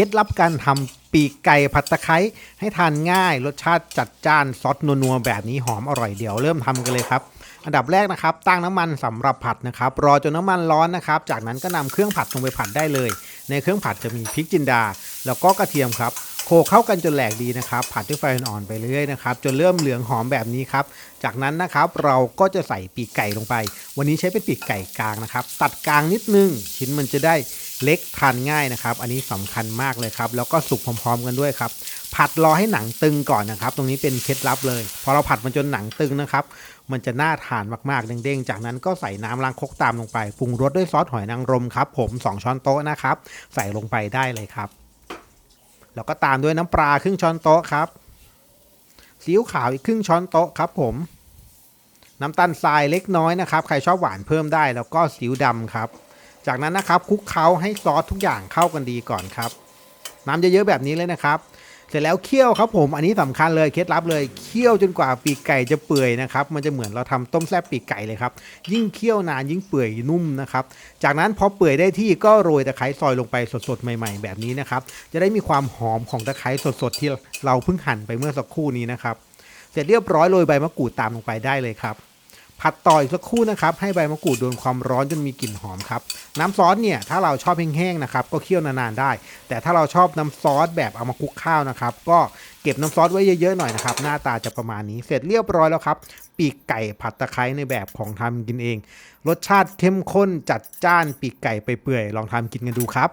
ล็ดลับการทำปีกไก่ผัดตะไคร้ให้ทานง่าย รสชาติจัดจ้านซอสนัวๆแบบนี้หอมอร่อยเดี๋ยวเริ่มทำกันเลยครับอันดับแรกนะครับตั้งน้ำมันสำหรับผัดนะครับรอจนน้ำมันร้อนนะครับ จากนั้นก็นำเครื่องผัดลงไปผัดได้เลย ในเครื่องผัดจะมีพริกจินดา แล้วก็กระเทียมครับโขลกเข้ากันจนแหลกดีนะครับ ผัดด้วยไฟอ่อนๆไปเรื่อยนะครับจนเริ่มเหลืองหอมแบบนี้ครับ จากนั้นนะครับเราก็จะใส่ปีกไก่ลงไป วันนี้ใช้เป็นปีกไก่กลางนะครับ ตัดกลางนิดนึงชิ้นมันจะได้ เล็กทานง่ายนะครับ อันนี้สำคัญมากเลยครับ แล้วก็สุกพร้อม ๆ กันด้วยครับ ผัดรอให้หนังตึงก่อนนะครับ ตรงนี้เป็นเคล็ดลับเลย พอเราผัดมันจนหนังตึงนะครับ มันจะน่าทานมากๆ เด้งๆ จากนั้นก็ใส่น้ำล้างคกตามลงไป ปรุงรสด้วยซอสหอยนางรมครับ ผม 2 ช้อนโต๊ะนะครับ ใส่ลงไปได้เลยครับ แล้วก็ตามด้วยน้ำปลาครึ่งช้อนโต๊ะครับ ซีอิ๊วขาวอีกครึ่งช้อนโต๊ะครับ ผม น้ำตาลทรายเล็กน้อยนะครับ ใครชอบหวานเพิ่มได้ แล้วก็ซีอิ๊วดำครับ จากนั้นนะครับคลุกเคล้าให้ซอสทุกอย่างเข้ากันดีก่อนครับน้ำเยอะๆแบบนี้เลยนะครับ เสร็จแล้วเคี่ยวครับผมอันนี้สำคัญเลยเคล็ดลับเลยเคี่ยวจนกว่าปีกไก่จะเปื่อยนะครับ มันจะเหมือนเราทำต้มแซ่บปีกไก่เลยครับ ยิ่งเคี่ยวนานยิ่งเปื่อยนุ่มนะครับ จากนั้นพอเปื่อยได้ที่ก็โรยตะไคร้ซอยลงไปสดๆใหม่ ๆ แบบนี้นะครับ จะได้มีความหอมของตะไคร้สดๆที่เราเพิ่งหั่นไปเมื่อสักครู่นี้นะครับ เสร็จเรียบร้อยโรยใบมะกรูดตามลงไปได้เลยครับ ผัดต่ออีกสักครู่นะครับ ให้ใบมะกรูดโดนความร้อนจนมีกลิ่นหอมครับ น้ำซอสเนี่ยถ้าเราชอบแห้งๆนะครับก็เคี่ยวนานๆได้ แต่ถ้าเราชอบน้ำซอสแบบเอามาคลุกข้าวนะครับ ก็เก็บน้ำซอสไว้เยอะๆหน่อยนะครับ หน้าตาจะประมาณนี้ เสร็จเรียบร้อยแล้วครับ ปีกไก่ผัดตะไคร้ในแบบของทำกินเอง รสชาติเข้มข้นจัดจ้านปีกไก่ไปเปื่อยลองทำกินกันดูครับ